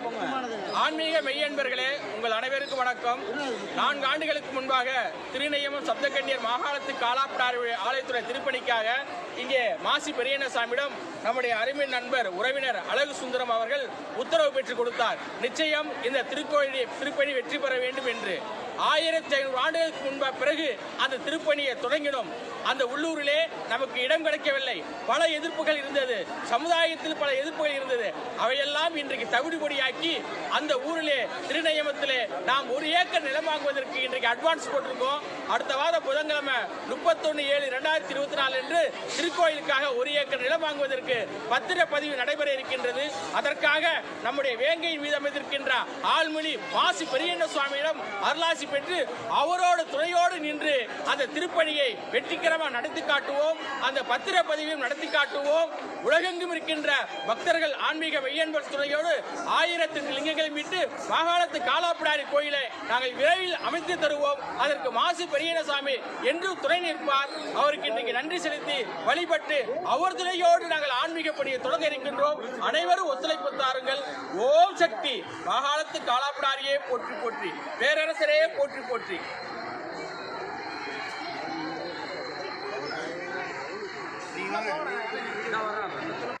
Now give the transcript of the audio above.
ponga. ஆன்மீக மெய்யன்பர்களே உங்கள் அனைவருக்கும் வணக்கம். நான்கு ஆண்டுகளுக்கு முன்பாக திருநெய்யமம் சப்தக்கன்னியர் மாகாணத்து காலாப்படார் ஆலயத்துறை திருப்பணிக்காக இங்கே மாசி பெரியண்ணசாமியிடம் நம்முடைய அருமை நண்பர் உறவினர் அழகு சுந்தரம் அவர்கள் உத்தரவு பெற்றுக் கொடுத்தார். நிச்சயம் இந்த திருக்கோயில் திருப்பணி வெற்றி பெற வேண்டும் என்று. ஆயிரத்தி ஐநூறு ஆண்டுகளுக்கு முன்ப பிறகு அந்த திருப்பணியை தொடங்கினோம். அந்த உள்ளூரிலே நமக்கு இடம் கிடைக்கவில்லை. பல எதிர்ப்புகள் இருந்தது. சமுதாயத்தில் பல எதிர்ப்புகள் இருந்தது. அவையெல்லாம் இன்றைக்கு தவிடுபடியாக்கி அந்த ஊரிலே திருநயமத்திலே நாம் ஒரு ஏக்கர் நிலம் வாங்குவதற்கு இன்றைக்கு அட்வான்ஸ் போட்டிருக்கோம். அடுத்த வாரம் புதன்கிழமை முப்பத்தொன்னு ஏழு ரெண்டாயிரத்தி இருபத்தி நாலு என்று திருக்கோயிலுக்காக ஒரு ஏக்கர் நிலம் வாங்குவதற்கு பத்திரப்பதிவு நடைபெற இருக்கின்றது. அதற்காக நம்முடைய வேங்கையின் மீது அமைந்திருக்கின்ற ஆள்மொழி மாசி பெரியண்ண சுவாமியிடம் அருளாசி பெற்று அவரோடு துணையோடு நின்று அந்த திருப்பணியை வெற்றிகரமாக நடத்தி காட்டுவோம். அந்த பத்திர பதிவையும் நடத்தி காட்டுவோம். உலகெங்கும் இருக்கின்ற பக்தர்கள் ஆன்மீக மெய்யன்பர் துணையோடு ஆயிரத்து லிங்கங்களை மீட்டு மாகாணத்து காலாப்பிடாரி கோயிலை நாங்கள் விரைவில் அமைத்து தருவோம். அதற்கு மாசு பெரியனசாமி என்று துணை நிற்பார். அவருக்கு இன்றைக்கு நன்றி செலுத்தி வழிபட்டு அவர் துணையோடு நாங்கள் ஆன்மீக பணியை தொடங்க இருக்கின்றோம் அனைவரும் ஒத்துழைப்பு தாருங்கள். ஓம் சக்தி. மாகாணத்து காலாப்பிடாரியே போற்றி போற்றி. பேரரசரே போற்றி போற்றி. Não, não, não.